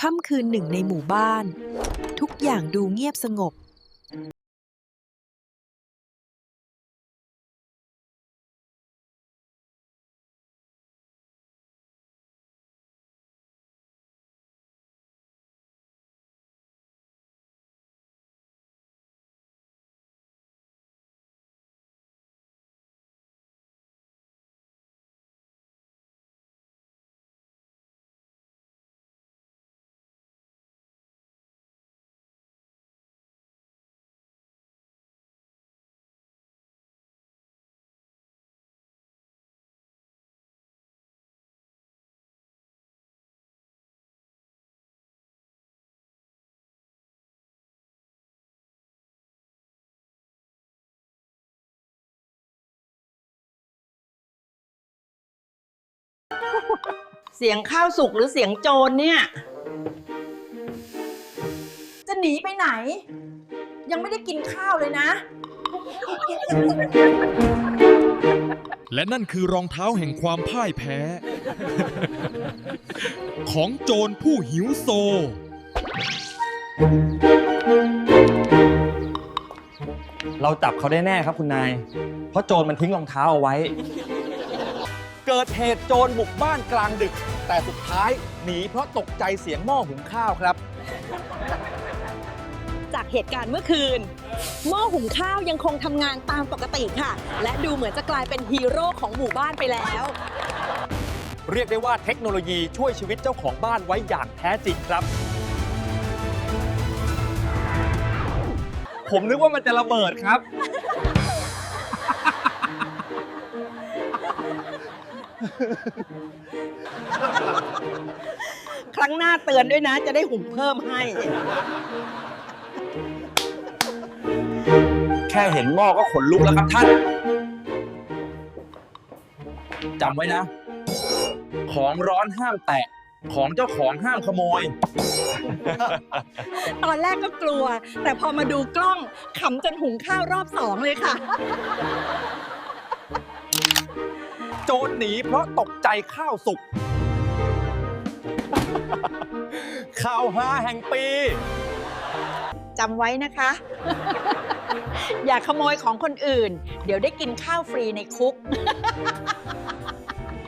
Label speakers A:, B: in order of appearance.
A: ค่ำคืนหนึ่งในหมู่บ้าน ทุกอย่างดูเงียบสงบ
B: เสียงข้าวสุกหรือเสียงโจรเนี่ย จะหนีไปไหน ยังไม่ได้กินข้าวเลยนะ
C: และนั่นคือรองเท้าแห่งความพ่ายแพ้ ของโจรผู้หิวโซ
D: เราจับเขาได้แน่ครับคุณนาย เพราะโจรมันทิ้งรองเท้าเอาไว้ เกิดเหตุโจรบุกบ้านกลางดึก แต่สุดท้ายหนีเพราะตกใจเสียงหม้อหุงข้าวครับ
E: จากเหตุการณ์เมื่อคืน หม้อหุงข้าวยังคงทำงานตามปกติค่ะ และดูเหมือนจะกลายเป็นฮีโร่ของหมู่บ้านไปแล้ว
D: เรียกได้ว่าเทคโนโลยีช่วยชีวิตเจ้าของบ้านไว้อย่างแท้จริงครับ ผมนึกว่ามันจะระเบิดครับ
B: ครั้งหน้าเตือนด้วยนะ จะได้หุงเพิ่มให้
D: แค่เห็นหม้อก็ขนลุกแล้วครับท่านจำไว้นะ ของร้อนห้ามแตะ ของเจ้าของห้ามขโมย
E: ตอนแรกก็กลัว แต่พอมาดูกล้องขำจนหุงข้าวรอบสองเลยค่ะ
D: โจรหนีเพราะตกใจข้าวสุก ข่าวฮาแห่งปี
B: จำไว้นะคะ อย่าขโมยของคนอื่น เดี๋ยวได้กินข้าวฟรีในคุก